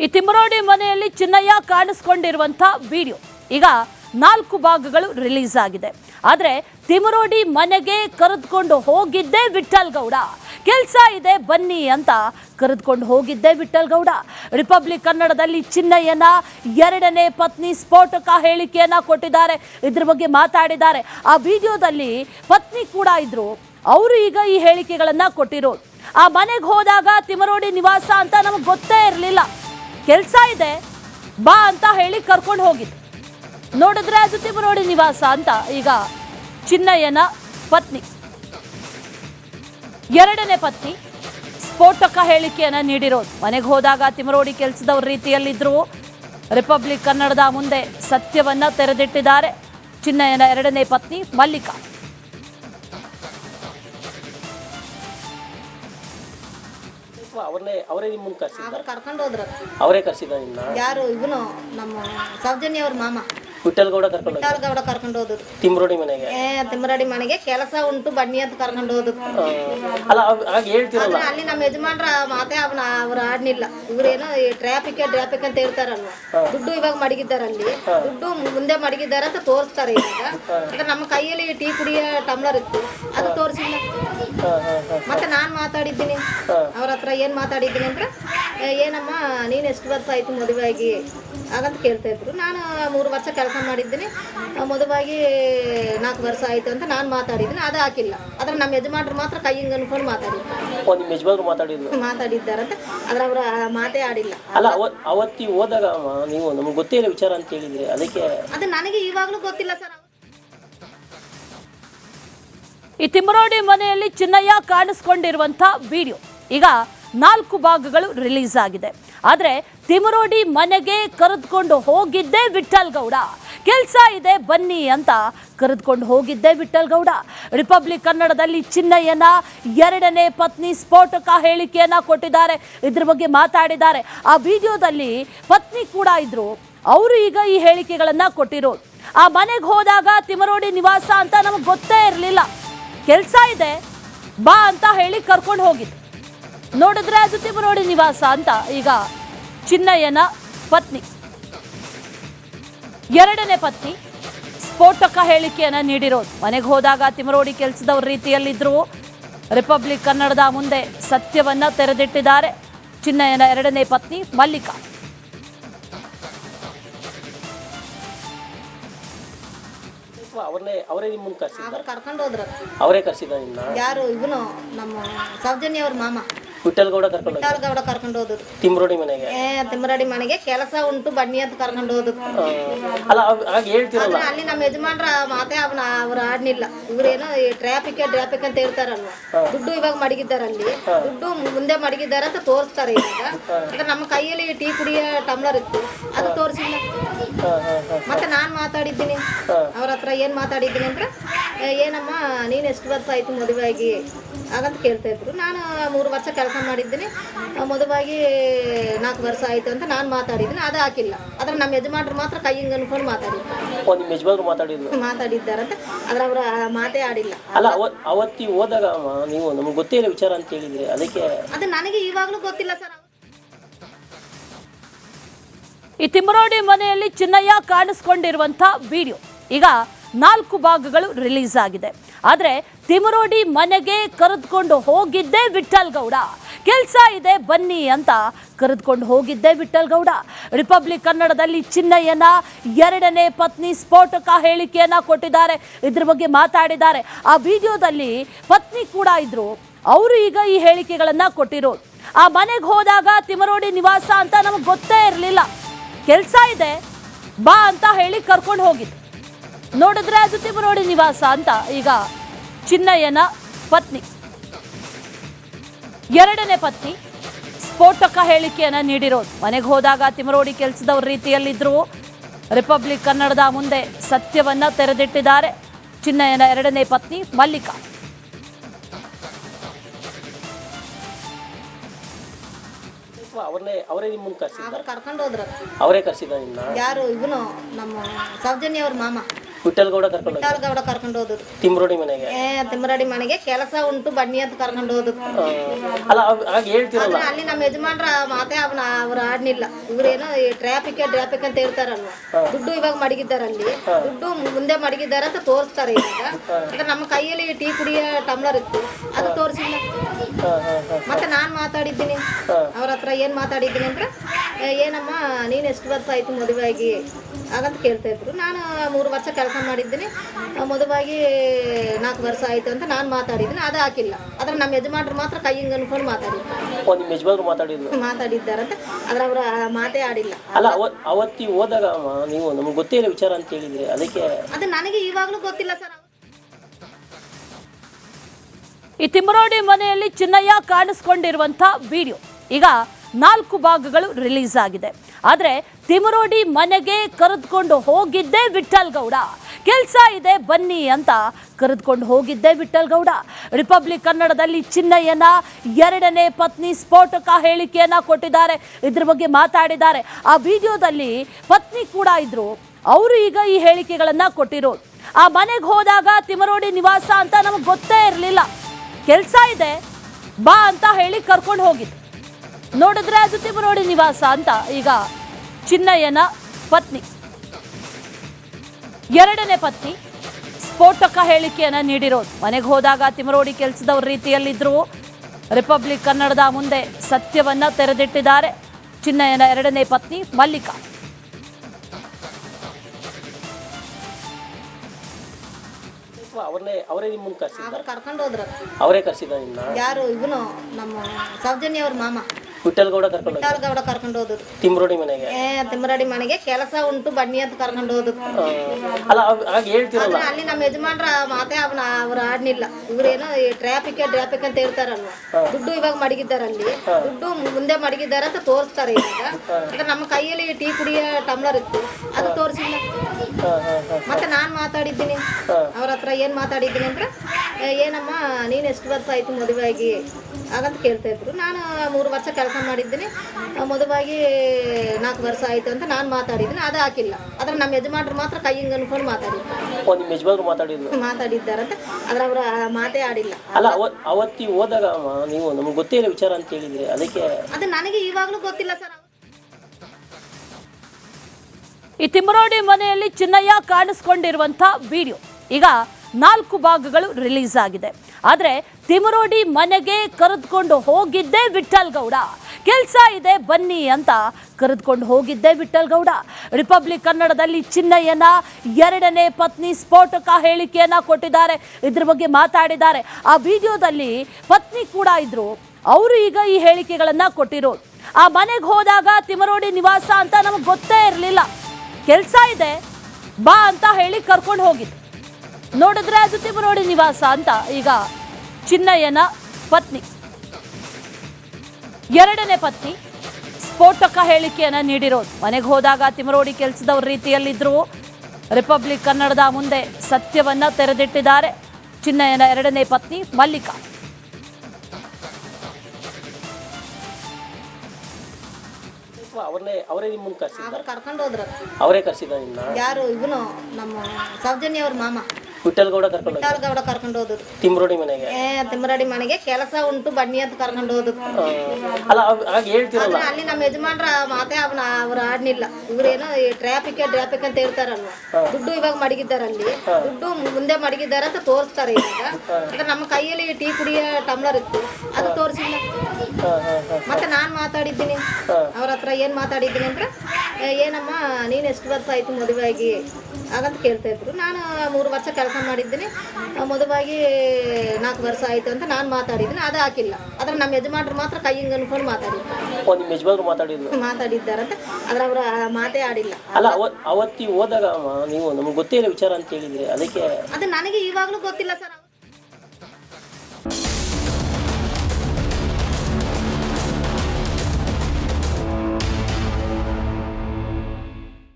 ಈ ತಿಮ್ಮರೋಡಿ ಮನೆಯಲ್ಲಿ ಚಿನ್ನಯ್ಯ ಕಾಣಿಸ್ಕೊಂಡಿರುವಂಥ ವಿಡಿಯೋ. ಈಗ ನಾಲ್ಕು ಭಾಗಗಳು ರಿಲೀಸ್ ಆಗಿದೆ. ಆದರೆ ತಿಮರೋಡಿ ಮನೆಗೆ ಕರೆದುಕೊಂಡು ಹೋಗಿದ್ದೇ ವಿಠಲ್ ಗೌಡ. ಕೆಲಸ ಇದೆ, ಬನ್ನಿ ಅಂತ ಕರೆದುಕೊಂಡು ಹೋಗಿದ್ದೆ ವಿಠಲ್ ಗೌಡ. ರಿಪಬ್ಲಿಕ್ ಕನ್ನಡದಲ್ಲಿ ಚಿನ್ನಯ್ಯನ ಎರಡನೇ ಪತ್ನಿ ಸ್ಫೋಟಕ ಹೇಳಿಕೆಯನ್ನ ಕೊಟ್ಟಿದ್ದಾರೆ, ಇದ್ರ ಬಗ್ಗೆ ಮಾತಾಡಿದ್ದಾರೆ. ಆ ವಿಡಿಯೋದಲ್ಲಿ ಪತ್ನಿ ಕೂಡ ಇದ್ರು. ಅವರು ಈಗ ಈ ಹೇಳಿಕೆಗಳನ್ನ ಕೊಟ್ಟಿರೋದು ಆ ಮನೆಗೆ ಹೋದಾಗ ತಿಮರೋಡಿ ನಿವಾಸ ಅಂತ ನಮಗೆ ಗೊತ್ತೇ ಇರಲಿಲ್ಲ. ಕೆಲಸ ಇದೆ, ಬಾ ಅಂತ ಹೇಳಿ ಕರ್ಕೊಂಡು ಹೋಗಿದ್ದು. ನೋಡಿದ್ರೆ ಅದು ತಿಮರೋಡಿ ನಿವಾಸ ಅಂತ, ಈಗ ಚಿನ್ನಯ್ಯನ ಪತ್ನಿ. ಎರಡನೇ ಪತ್ನಿ, ಸ್ಫೋಟಕ ಹೇಳಿಕೆಯನ್ನ ನೀಡಿರೋದು. ಮನೆಗೆ ಹೋದಾಗ ತಿಮರೋಡಿ ಕೆಲಸದವ್ರ ರೀತಿಯಲ್ಲಿದ್ದರು ರಿಪಬ್ಲಿಕ್ ಕನ್ನಡದ ಮುಂದೆ ಸತ್ಯವನ್ನು ತೆರೆದಿಟ್ಟಿದ್ದಾರೆ. ಚಿನ್ನಯ್ಯನ ಎರಡನೇ ಪತ್ನಿ ಮಲ್ಲಿಕಾ. ಅವ್ರನ್ನೇ ಅವರೇ ಮುಂದೆ ಕರ್ಸಿದ್ದ ಅವ್ರು ಕರ್ಕೊಂಡು ಹೋದ್ರು. ಅವರೇ ಕರ್ಸಿದ್ದ ನಿನ್ನ ಯಾರು? ಇವನು ನಮ್ಮ ಸೌಜನ್ಯ ಅವ್ರ ಮಾಮ. ವಿಠಲ್ ಗೌಡ ಕರ್ಕೊಂಡು. ವಿಠಾಲ್ ಗೌಡ ಕರ್ಕೊಂಡು ತಿಮ್ರೋಡಿ ಮನೆಗೆ? ಏ ತಿಮ್ಮರಡಿ ಮನೆಗೆ ಕೆಲಸ ಉಂಟು ಬನ್ನಿ ಅಂತ ಕರ್ಕೊಂಡು ಹೋದ್ರು. ಅಲ್ಲ ಅವ್- ಹಾಗೆ ಹೇಳ್ತಿರಲ್ಲ? ಆದ್ರೆ ಅಲ್ಲಿ ನಮ್ಮ ಯಜಮಾನ್ರ ಮಾತೆ ಅವನ ಅವ್ರು ಆಡ್ನಿಲ್ಲ. ಇವ್ರೇನು ಟ್ರಾಫಿಕ್ ಟ್ರಾಫಿಕ್ ಅಂತ ಹೇಳ್ತಾರಲ್ವ? ದುಡ್ಡು ಇವಾಗ ಮಡಗಿದ್ದಾರೆ ಅಲ್ಲಿ. ದುಡ್ಡು ಮುಂದೆ ಮಡಗಿದ್ದಾರೆ ಅಂತ ತೋರಿಸ್ತಾರೆ ಇವಾಗ. ಈಗ ನಮ್ಮ ಕೈಯಲ್ಲಿ ಟೀ ಕುಡಿಯೋ ಟಮ್ಲರ್ ಇತ್ತು. ಅದು ತೋರಿಸಿಲ್ಲ. ಹಾ, ಹಾ, ಹಾ. ಮತ್ತೆ ನಾನು ಮಾತಾಡಿದ್ದೀನಿ. ಅವ್ರ ಹತ್ರ ಏನು ಮಾತಾಡಿದ್ದೀನಿ ಅಂದ್ರೆ "ಏ, ಏನಮ್ಮ ನೀನು ಎಷ್ಟು ವರ್ಷ ಆಯಿತು ಮದುವೆಯಾಗಿ? ಹಾಗಂತ ಕೇಳ್ತಾಯಿದ್ರು ನಾನು ಮೂರು ವರ್ಷ ಕೆಲಸ ಮಾಡಿದ್ದೀನಿ. ಮದುವಾಗಿ ಮದುವೆಯಾಗಿ ನಾಲ್ಕು ವರ್ಷ ಆಯಿತು ಅಂತ ನಾನು ಮಾತಾಡಿದ್ದೀನಿ. ಅದು ಹಾಕಿಲ್ಲ. ಆದರೆ ನಮ್ಮ ಯಜಮಾನ್ರು ಮಾತ್ರ ಕೈ ಹಿಂಗೆ ಅನ್ಕೊಂಡು ಮಾತಾಡಿದ್ರು. ಮಾತಾಡಿದ್ರು? ಮಾತಾಡಿದ್ದಾರಂತೆ. ಆದ್ರೆ ಅವರ ಮಾತೇ ಆಡಿಲ್ಲ. ಅಲ್ಲ ಅವತ್ ಅವತ್ತಿ ಹೋದಾಗ ನೀವು ನಮ್ಗೆ ಗೊತ್ತೇ ಇಲ್ಲ ವಿಚಾರ ಅಂತ ಹೇಳಿದ್ರಿ. ಅದಕ್ಕೆ ಅದು ನನಗೆ ಇವಾಗಲೂ ಗೊತ್ತಿಲ್ಲ ಸರ್. ಈ ತಿಮ್ಮರೋಡಿ ಮನೆಯಲ್ಲಿ ಚಿನ್ನಯ್ಯ ಕಾಣಿಸ್ಕೊಂಡಿರುವಂಥ ವಿಡಿಯೋ. ಈಗ ನಾಲ್ಕು ಭಾಗಗಳು ರಿಲೀಸ್ ಆಗಿದೆ. ಆದರೆ ತಿಮರೋಡಿ ಮನೆಗೆ ಕರೆದುಕೊಂಡು ಹೋಗಿದ್ದೇ ವಿಠಲ್ ಗೌಡ. ಕೆಲಸ ಇದೆ, ಬನ್ನಿ ಅಂತ ಕರೆದುಕೊಂಡು ಹೋಗಿದ್ದೆ ವಿಠಲ್ ಗೌಡ. ರಿಪಬ್ಲಿಕ್ ಕನ್ನಡದಲ್ಲಿ ಚಿನ್ನಯ್ಯನ ಎರಡನೇ ಪತ್ನಿ ಸ್ಫೋಟಕ ಹೇಳಿಕೆಯನ್ನ ಕೊಟ್ಟಿದ್ದಾರೆ, ಇದ್ರ ಬಗ್ಗೆ ಮಾತಾಡಿದ್ದಾರೆ. ಆ ವಿಡಿಯೋದಲ್ಲಿ ಪತ್ನಿ ಕೂಡ ಇದ್ರು. ಅವರು ಈಗ ಈ ಹೇಳಿಕೆಗಳನ್ನು ಕೊಟ್ಟಿರೋದು ಆ ಮನೆಗೆ ಹೋದಾಗ ತಿಮರೋಡಿ ನಿವಾಸ ಅಂತ ನಮಗೆ ಗೊತ್ತೇ ಇರಲಿಲ್ಲ. ಕೆಲಸ ಇದೆ, ಬಾ ಅಂತ ಹೇಳಿ ಕರ್ಕೊಂಡು ಹೋಗಿದ್ದು ನೋಡಿದ್ರೆ ಅದು ತಿಮರೋಡಿ ನಿವಾಸ ಅಂತ ಈಗ ಚಿನ್ನಯ್ಯನ ಪತ್ನಿ. ಎರಡನೇ ಪತ್ನಿ ಸ್ಫೋಟಕ ಹೇಳಿಕೆಯನ್ನ ನೀಡಿರೋದು. ಮನೆಗೆ ಹೋದಾಗ ತಿಮರೋಡಿ ಕೆಲಸದವ್ರ ರೀತಿಯಲ್ಲಿದ್ರು. ರಿಪಬ್ಲಿಕ್ ಕನ್ನಡದ ಮುಂದೆ ಸತ್ಯವನ್ನ ತೆರೆದಿಟ್ಟಿದ್ದಾರೆ. ಚಿನ್ನಯ್ಯನ ಎರಡನೇ ಪತ್ನಿ ಮಲ್ಲಿಕಾ. ಅವರೇ ಕರ್ಸಿದ್ದಾರೆ? ಕರ್ಕೊಂಡು ಹೋದ್ರ. ಅವರೇ ಯಾರು? ಇವನು ನಮ್ಮ ಸೌಜನ್ಯ ಅವ್ರ ಮಾಮ. ವಿಠಲ್ ಗೌಡ ಕರ್ಕೊಂಡು. ವಿಠಾಲ್ ಗೌಡ ಕರ್ಕೊಂಡು ಹೋದದ್ದು ತಿಮ್ರೋಡಿ ಮನೆಗೆ? ಏ ತಿಮ್ಮರಡಿ ಮನೆಗೆ ಕೆಲಸ ಉಂಟು ಬನ್ನಿ ಅಂತ ಕರ್ಕೊಂಡು ಹೋದ್ರು. ಅಲ್ಲ ಅವ್- ಹಾಗೆ ಹೇಳ್ತಿರಲ್ಲ? ಆದ್ರೆ ಅಲ್ಲಿ ನಮ್ಮ ಯಜಮಾನ್ರ ಮಾತೆ ಅವನ ಅವ್ರು ಆಡ್ನಿಲ್ಲ. ಇವ್ರೇನೋ ಟ್ರಾಫಿಕ್ ಟ್ರಾಫಿಕ್ ಅಂತ ಹೇಳ್ತಾರಲ್ವ? ದುಡ್ಡು ಇವಾಗ ಮಡಗಿದ್ದಾರೆ ಅಲ್ಲಿ. ದುಡ್ಡು ಮುಂದೆ ಮಡಗಿದ್ದಾರೆ ಅಂತ ತೋರಿಸ್ತಾರೆ ಇವಾಗ. ಈಗ ನಮ್ಮ ಕೈಯಲ್ಲಿ ಟೀ ಕುಡಿಯೋ ಟಮ್ಲರ್ ಇತ್ತು. ಅದು ತೋರಿಸಿಲ್ಲ. ಹಾ, ಹಾ, ಹಾ. ಮತ್ತೆ ನಾನು ಮಾತಾಡಿದ್ದೀನಿ. ಅವ್ರ ಹತ್ರ ಏನು ಮಾತಾಡಿದ್ದೀನಿ ಅಂದ್ರೆ "ಏ, ಏನಮ್ಮ ನೀನು ಎಷ್ಟು ವರ್ಷ ಆಯಿತು ಮದುವೆಯಾಗಿ? ಹಾಗಂತ ಕೇಳ್ತಾಯಿದ್ರು ನಾನು ಮೂರು ವರ್ಷ ಕೆಲಸ ಮಾಡಿದ್ದೀನಿ. ಮದುವಾಗಿ ಮದುವೆಯಾಗಿ ನಾಲ್ಕು ವರ್ಷ ಆಯಿತು ಅಂತ ನಾನು ಮಾತಾಡಿದ್ದೀನಿ. ಅದು ಹಾಕಿಲ್ಲ. ಆದರೆ ನಮ್ಮ ಯಜಮಾನ್ರು ಮಾತ್ರ ಕೈ ಹಿಂಗೆ ಅನ್ಕೊಂಡು ಮಾತಾಡಿದ್ರು. ಮಾತಾಡಿದ್ರು? ಮಾತಾಡಿದ್ದಾರಂತೆ. ಆದ್ರೆ ಅವರ ಮಾತೇ ಆಡಿಲ್ಲ. ಅಲ್ಲ ಅವತ್ ಅವತ್ತಿ ಹೋದಾಗ ನೀವು ನಮ್ಗೆ ಗೊತ್ತೇ ಇಲ್ಲ ವಿಚಾರ ಅಂತ ಹೇಳಿದ್ರಿ. ಅದಕ್ಕೆ ಅದು ನನಗೆ ಇವಾಗಲೂ ಗೊತ್ತಿಲ್ಲ ಸರ್. ಈ ತಿಮ್ಮರೋಡಿ ಮನೆಯಲ್ಲಿ ಚಿನ್ನಯ್ಯ ಕಾಣಿಸ್ಕೊಂಡಿರುವಂಥ ವಿಡಿಯೋ. ಈಗ ನಾಲ್ಕು ಭಾಗಗಳು ರಿಲೀಸ್ ಆಗಿದೆ. ಆದರೆ ತಿಮರೋಡಿ ಮನೆಗೆ ಕರೆದುಕೊಂಡು ಹೋಗಿದ್ದೇ ವಿಠಲ್ ಗೌಡ. ಕೆಲಸ ಇದೆ, ಬನ್ನಿ ಅಂತ ಕರೆದುಕೊಂಡು ಹೋಗಿದ್ದೆ ವಿಠಲ್ ಗೌಡ. ರಿಪಬ್ಲಿಕ್ ಕನ್ನಡದಲ್ಲಿ ಚಿನ್ನಯ್ಯನ ಎರಡನೇ ಪತ್ನಿ ಸ್ಫೋಟಕ ಹೇಳಿಕೆಯನ್ನ ಕೊಟ್ಟಿದ್ದಾರೆ, ಇದ್ರ ಬಗ್ಗೆ ಮಾತಾಡಿದ್ದಾರೆ. ಆ ವಿಡಿಯೋದಲ್ಲಿ ಪತ್ನಿ ಕೂಡ ಇದ್ರು. ಅವರು ಈಗ ಈ ಹೇಳಿಕೆಗಳನ್ನು ಕೊಟ್ಟಿರೋದು ಆ ಮನೆಗೆ ಹೋದಾಗ ತಿಮರೋಡಿ ನಿವಾಸ ಅಂತ ನಮಗೆ ಗೊತ್ತೇ ಇರಲಿಲ್ಲ. ಕೆಲಸ ಇದೆ, ಬಾ ಅಂತ ಹೇಳಿ ಕರ್ಕೊಂಡು ಹೋಗಿದ್ದು ನೋಡಿದ್ರೆ ಅದು ತಿಮರೋಡಿ ನಿವಾಸ ಅಂತ ಈಗ ಚಿನ್ನಯ್ಯನ ಪತ್ನಿ. ಎರಡನೇ ಪತ್ನಿ ಸ್ಫೋಟಕ ಹೇಳಿಕೆಯನ್ನ ನೀಡಿರೋದು. ಮನೆಗೆ ಹೋದಾಗ ತಿಮರೋಡಿ ಕೆಲಸದವ್ರ ರೀತಿಯಲ್ಲಿದ್ರು. ರಿಪಬ್ಲಿಕ್ ಕನ್ನಡದ ಮುಂದೆ ಸತ್ಯವನ್ನ ತೆರೆದಿಟ್ಟಿದ್ದಾರೆ. ಚಿನ್ನಯ್ಯನ ಎರಡನೇ ಪತ್ನಿ ಮಲ್ಲಿಕಾ. ಅವರೇ ಕರ್ಸಿದ್ದಾರೆ? ಕರ್ಕೊಂಡು ಹೋದ್ರ. ಅವರೇ ಯಾರು? ಇವನು ನಮ್ಮ ಸೌಜನ್ಯ ಅವ್ರ ಮಾಮ. ವಿಠಲ್ ಗೌಡ ಕರ್ಕೊಂಡು ಹೋಗಿ ವಿಠಾಲ್ ಗೌಡ ಕರ್ಕೊಂಡು ಹೋದದ್ದು ತಿಮ್ರೋಡಿ ಮನೆಗೆ? ಏ ತಿಮ್ಮರಡಿ ಮನೆಗೆ ಕೆಲಸ ಉಂಟು ಬನ್ನಿ ಅಂತ ಕರ್ಕೊಂಡು ಹೋದದ್ದು ಅಲ್ಲ ಅವ್- ಹಾಗೆ ಹೇಳ್ತಿರಲ್ಲ. ಆದ್ರೆ ಅಲ್ಲಿ ನಮ್ಮ ಯಜಮಾನ್ರ ಮಾತೆ ಅವನ ಅವ್ರು ಆಡ್ನಿಲ್ಲ. ಇವ್ರೇನೋ ಟ್ರಾಫಿಕ್ ಟ್ರಾಫಿಕ್ ಅಂತ ಹೇಳ್ತಾರಲ್ವ? ದುಡ್ಡು ಇವಾಗ ಮಡಗಿದ್ದಾರೆ ಅಲ್ಲಿ. ದುಡ್ಡು ಮುಂದೆ ಮಡಗಿದ್ದಾರೆ ಅಂತ ತೋರಿಸ್ತಾರೆ ಈಗ ಆದ್ರೆ ನಮ್ಮ ಕೈಯಲ್ಲಿ ಟೀ ಕುಡಿಯೋ ಟಮ್ಲರ್ ಇತ್ತು. ಅದು ತೋರಿಸಿಲ್ಲ ಹಾ, ಹಾ, ಹಾ. ಮತ್ತೆ ನಾನು ಮಾತಾಡಿದ್ದೀನಿ. ಅವ್ರ ಹತ್ರ ಏನು ಮಾತಾಡಿದ್ದೀನಿ ಅಂದ್ರೆ "ಏ, ಏನಮ್ಮ ನೀನು ಎಷ್ಟು ವರ್ಷ ಆಯಿತು ಮದುವೆಯಾಗಿ? ಹಾಗಂತ ಕೇಳ್ತಾ ಇದ್ರು. ನಾನು ಮೂರು ವರ್ಷ ಕೆಲಸ ಮಾಡಿದ್ದೀನಿ. ಮೊದಲಾಗಿ ನಾಲ್ಕು ವರ್ಷ ಆಯಿತು ಅಂತ ನಾನು ಮಾತಾಡಿದ್ದೀನಿ. ಅದು ಹಾಕಿಲ್ಲ. ಆದ್ರೆ ನಮ್ಮ ಯಜಮಾನ್ರು ಮಾತ್ರ ಕೈ ಹಿಂಗೆ ಅನ್ಕೊಂಡು ಮಾತಾಡಿದ್ರು. ಮಾತಾಡಿದ್ರು? ಮಾತಾಡಿದ್ದಾರಂತೆ. ಆದ್ರೆ ಅವರ ಮಾತೇ ಆಡಿಲ್ಲ. ಅಲ್ಲ ಅವತ್ ಅವತ್ತಿ ಹೋದಾಗ ನೀವು ನಮ್ಗೆ ಗೊತ್ತೇ ಇಲ್ಲ ವಿಚಾರ ಅಂತ ಹೇಳಿದ್ರಿ. ಅದಕ್ಕೆ ಅದು ನನಗೆ ಇವಾಗಲೂ ಗೊತ್ತಿಲ್ಲ ಸರ್ ಈ ತಿಮ್ಮರೋಡಿ ಮನೆಯಲ್ಲಿ ಚಿನ್ನಯ್ಯ ಕಾಣಿಸ್ಕೊಂಡಿರುವಂಥ ವಿಡಿಯೋ ಈಗ ನಾಲ್ಕು ಭಾಗಗಳು ರಿಲೀಸ್ ಆಗಿದೆ. ಆದರೆ ತಿಮರೋಡಿ ಮನೆಗೆ ಕರೆದುಕೊಂಡು ಹೋಗಿದ್ದೇ ವಿಠಲ್ ಗೌಡ. ಕೆಲಸ ಇದೆ, ಬನ್ನಿ ಅಂತ ಕರೆದುಕೊಂಡು ಹೋಗಿದ್ದೆ ವಿಠಲ್ ಗೌಡ. ರಿಪಬ್ಲಿಕ್ ಕನ್ನಡದಲ್ಲಿ ಚಿನ್ನಯ್ಯನ ಎರಡನೇ ಪತ್ನಿ ಸ್ಫೋಟಕ ಹೇಳಿಕೆಯನ್ನ ಕೊಟ್ಟಿದ್ದಾರೆ, ಇದ್ರ ಬಗ್ಗೆ ಮಾತಾಡಿದ್ದಾರೆ. ಆ ವಿಡಿಯೋದಲ್ಲಿ ಪತ್ನಿ ಕೂಡ ಇದ್ರು, ಅವರು ಈಗ ಈ ಹೇಳಿಕೆಗಳನ್ನು ಕೊಟ್ಟಿರೋದು ಆ ಮನೆಗೆ ಹೋದಾಗ ತಿಮರೋಡಿ ನಿವಾಸ ಅಂತ ನಮಗೆ ಗೊತ್ತೇ ಇರಲಿಲ್ಲ. ಕೆಲಸ ಇದೆ, ಬಾ ಅಂತ ಹೇಳಿ ಕರ್ಕೊಂಡು ಹೋಗಿದ್ದು ನೋಡಿದ್ರೆ ಅದು ತಿಮರೋಡಿ ನಿವಾಸ ಅಂತ ಈಗ ಚಿನ್ನಯ್ಯನ ಪತ್ನಿ. ಎರಡನೇ ಪತ್ನಿ ಸ್ಫೋಟಕ ಹೇಳಿಕೆಯನ್ನ ನೀಡಿರೋದು. ಮನೆಗೆ ಹೋದಾಗ ತಿಮರೋಡಿ ಕೆಲಸದವ್ರ ರೀತಿಯಲ್ಲಿದ್ರು. ರಿಪಬ್ಲಿಕ್ ಕನ್ನಡದ ಮುಂದೆ ಸತ್ಯವನ್ನ ತೆರೆದಿಟ್ಟಿದ್ದಾರೆ. ಚಿನ್ನಯ್ಯನ ಎರಡನೇ ಪತ್ನಿ ಮಲ್ಲಿಕಾ. ಅವರೇ ನಿಮ್ಮನ್ನ ಕರ್ಸಿದ್ದ ಅವ್ರು ಕರ್ಕೊಂಡು ಹೋದ್ರ. ಅವರೇ ಯಾರು? ಇವನು ನಮ್ಮ ಸೌಜನ್ಯ ಅವ್ರ ಮಾಮ. ವಿಠಲ್ ಗೌಡ ಕರ್ಕೊಂಡು ಹೋಗಿ ಗೌಡ ಕರ್ಕೊಂಡು ಹೋದದ್ದು ತಿಮ್ರೋಡಿ ಮನೆಗೆ? ಏ ತಿಮ್ಮರಡಿ ಮನೆಗೆ ಕೆಲಸ ಉಂಟು ಬನ್ನಿ ಅಂತ ಕರ್ಕೊಂಡು ಹೋದದ್ದು ಅಲ್ಲ ಅವ್- ಹೇಳ್ತಿರಲ್ಲ? ಆದ್ರೆ ಅಲ್ಲಿ ನಮ್ಮ ಯಜಮಾನ್ರ ಮಾತೆ ಅವನ ಅವ್ರು ಆಡ್ನಿಲ್ಲ. ಇವ್ರೇನೋ ಟ್ರಾಫಿಕ್ ಟ್ರಾಫಿಕ್ ಅಂತ ಹೇಳ್ತಾರಲ್ವ? ದುಡ್ಡು ಇವಾಗ ಮಡಗಿದ್ದಾರೆ ಅಲ್ಲಿ. ದುಡ್ಡು ಮುಂದೆ ಮಡಗಿದ್ದಾರೆ ಅಂತ ತೋರಿಸ್ತಾರೆ ಈಗ ಆದ್ರೆ ನಮ್ಮ ಕೈಯಲ್ಲಿ ಟೀ ಕುಡಿಯೋ ಟಮ್ಲರ್ ಇತ್ತು. ಅದು ತೋರಿಸಿಲ್ಲ ಹಾ, ಹಾ, ಹಾ. ಮತ್ತೆ ನಾನು ಮಾತಾಡಿದ್ದೀನಿ. ಅವ್ರ ಹತ್ರ ಏನು ಮಾತಾಡಿದ್ದೀನಿ ಅಂದ್ರೆ "ಏ, ಏನಮ್ಮ ನೀನು ಎಷ್ಟು ವರ್ಷ ಆಯಿತು ಆಗಿ ಹಾಗಂತ ಕೇಳ್ತಾ ಇದ್ರು. ನಾನು ಮೂರು ವರ್ಷ ಕೆಲಸ ಮಾಡಿದ್ದೀನಿ. ಮೊದಲಾಗಿ ನಾಲ್ಕು ವರ್ಷ ಆಯಿತು ಅಂತ ನಾನು ಮಾತಾಡಿದ್ದೀನಿ. ಅದು ಹಾಕಿಲ್ಲ. ಆದರೆ ನಮ್ಮ ಯಜಮಾನ್ರು ಮಾತ್ರ ಕೈ ಹಿಂಗೆ ಅನ್ಕೊಂಡು ಮಾತಾಡಿದ್ರು. ನಿಮ್ಮ ಯಜಮಾನ್ರು ಮಾತಾಡಿದ್ರು? ಮಾತಾಡಿದ್ದಾರಂತೆ. ಆದ್ರೆ ಅವರ ಮಾತೇ ಆಡಿಲ್ಲ. ಅಲ್ಲ ಅವತ್ ಅವತ್ತಿ ಹೋದಾಗ ನೀವು ನಮ್ಗೆ ಗೊತ್ತೇ ಇಲ್ಲ ವಿಚಾರ ಅಂತ ಹೇಳಿದ್ರಿ. ಅದಕ್ಕೆ ಅದು ನನಗೆ ಇವಾಗಲೂ ಗೊತ್ತಿಲ್ಲ ಸರ್ ಈ ತಿಮ್ಮರೋಡಿ ಮನೆಯಲ್ಲಿ ಚಿನ್ನಯ್ಯ ಕಾಣಿಸ್ಕೊಂಡಿರುವಂಥ ವಿಡಿಯೋ. ಈಗ ನಾಲ್ಕು ಭಾಗಗಳು ರಿಲೀಸ್ ಆಗಿದೆ. ಆದರೆ ತಿಮರೋಡಿ ಮನೆಗೆ ಕರೆದುಕೊಂಡು ಹೋಗಿದ್ದೇ ವಿಠಲ್ ಗೌಡ. ಕೆಲಸ ಇದೆ, ಬನ್ನಿ ಅಂತ ಕರೆದುಕೊಂಡು ಹೋಗಿದ್ದೆ ವಿಠಲ್ ಗೌಡ ರಿಪಬ್ಲಿಕ್ ಕನ್ನಡದಲ್ಲಿ ಚಿನ್ನಯ್ಯನ ಎರಡನೇ ಪತ್ನಿ ಸ್ಫೋಟಕ ಹೇಳಿಕೆಯನ್ನು ಕೊಟ್ಟಿದ್ದಾರೆ, ಇದ್ರ ಬಗ್ಗೆ ಮಾತಾಡಿದ್ದಾರೆ. ಆ ವಿಡಿಯೋದಲ್ಲಿ ಪತ್ನಿ ಕೂಡ ಇದ್ರು, ಅವರು ಈಗ ಈ ಹೇಳಿಕೆಗಳನ್ನು ಕೊಟ್ಟಿರೋರು. ಆ ಮನೆಗೆ ಹೋದಾಗ ತಿಮರೋಡಿ ನಿವಾಸ ಅಂತ ನಮಗೆ ಗೊತ್ತೇ ಇರಲಿಲ್ಲ. ಕೆಲಸ ಇದೆ, ಬಾ ಅಂತ ಹೇಳಿ ಕರ್ಕೊಂಡು ಹೋಗಿದ್ದು. ನೋಡಿದ್ರೆ ಅದು ತಿಮರೋಡಿ ನಿವಾಸ ಅಂತ ಈಗ ಚಿನ್ನಯ್ಯನ ಪತ್ನಿ. ಎರಡನೇ ಪತ್ನಿ ಸ್ಫೋಟಕ ಹೇಳಿಕೆಯನ್ನ ನೀಡಿರೋದು. ಮನೆಗೆ ಹೋದಾಗ ತಿಮರೋಡಿ ಕೆಲಸದವ್ರ ರೀತಿಯಲ್ಲಿದ್ರು. ರಿಪಬ್ಲಿಕ್ ಕನ್ನಡದ ಮುಂದೆ ಸತ್ಯವನ್ನ ತೆರೆದಿಟ್ಟಿದ್ದಾರೆ. ಚಿನ್ನಯ್ಯನ ಎರಡನೇ ಪತ್ನಿ ಮಲ್ಲಿಕಾ. ಅವರೇ ಕರ್ಸಿದ್ದಾರೆ? ಕರ್ಕೊಂಡು ಹೋದ್ರ. ಅವರೇ ಯಾರು? ಇವನು ನಮ್ಮ ಸೌಜನ್ಯ ಅವ್ರ ಮಾಮ. ವಿಠಲ್ ಗೌಡ ಕರ್ಕೊಂಡು ಹೋಗಿ ಗೌಡ ಕರ್ಕೊಂಡು ಹೋದದ್ದು ತಿಮ್ರೋಡಿ ಮನೆಗೆ? ಏ ತಿಮ್ಮರಡಿ ಮನೆಗೆ ಕೆಲಸ ಉಂಟು ಬನ್ನಿ ಅಂತ ಕರ್ಕೊಂಡು ಹೋದದ್ದು ಅಲ್ಲ ಅವ್- ಹಾಗೆ ಹೇಳ್ತಿರಲ್ಲ. ಆದ್ರೆ ಅಲ್ಲಿ ನಮ್ಮ ಯಜಮಾನ್ರ ಮಾತೆ ಅವನ ಅವ್ರು ಆಡ್ನಿಲ್ಲ. ಇವ್ರೇನೋ ಟ್ರಾಫಿಕ್ ಟ್ರಾಫಿಕ್ ಅಂತ ಹೇಳ್ತಾರಲ್ವ? ದುಡ್ಡು ಇವಾಗ ಮಡಗಿದ್ದಾರೆ ಅಲ್ಲಿ. ದುಡ್ಡು ಮುಂದೆ ಮಡಗಿದ್ದಾರೆ ಅಂತ ತೋರಿಸ್ತಾರೆ ಈಗ ಆದ್ರೆ ನಮ್ಮ ಕೈಯಲ್ಲಿ ಟೀ ಕುಡಿಯೋ ಟಮ್ಲರ್ ಇತ್ತು. ಅದು ತೋರಿಸಿಲ್ಲ ಹಾ, ಹಾ, ಹಾ. ಮತ್ತೆ ನಾನು ಮಾತಾಡಿದ್ದೀನಿ. ಅವ್ರ ಹತ್ರ ಏನು ಮಾತಾಡಿದ್ದೀನಿ ಅಂದ್ರೆ "ಏ, ಏನಮ್ಮ ನೀನು ಎಷ್ಟು ವರ್ಷ ಆಯಿತು ಮದುವೆಯಾಗಿ? ಹಾಗಂತ ಕೇಳ್ತಾ ಇದ್ರು. ನಾನು ಮೂರು ವರ್ಷ ಕೆಲಸ ಮಾಡಿದ್ದೀನಿ. ಮೊದಲಾಗಿ ನಾಲ್ಕು ವರ್ಷ ಆಯಿತು ಅಂತ ನಾನು ಮಾತಾಡಿದ್ದೀನಿ. ಅದು ಹಾಕಿಲ್ಲ. ಆದ್ರೆ ನಮ್ಮ ಯಜಮಾನ್ರು ಮಾತ್ರ ಕೈ ಹಿಂಗೆ ಅನ್ಕೊಂಡು ಮಾತಾಡಿದ್ರು. ಮಾತಾಡಿದ್ರು? ಮಾತಾಡಿದ್ದಾರಂತೆ. ಆದ್ರೆ ಅವರ ಮಾತೇ ಆಡಿಲ್ಲ. ಅಲ್ಲ ಅವತ್ ಅವತ್ತಿ ಹೋದಾಗ ನೀವು ನಮ್ಗೆ ಗೊತ್ತಿಲ್ಲ ವಿಚಾರ ಅಂತ ಹೇಳಿದ್ರಿ. ಅದಕ್ಕೆ ಅದು ನನಗೆ ಇವಾಗಲೂ ಗೊತ್ತಿಲ್ಲ ಸರ್.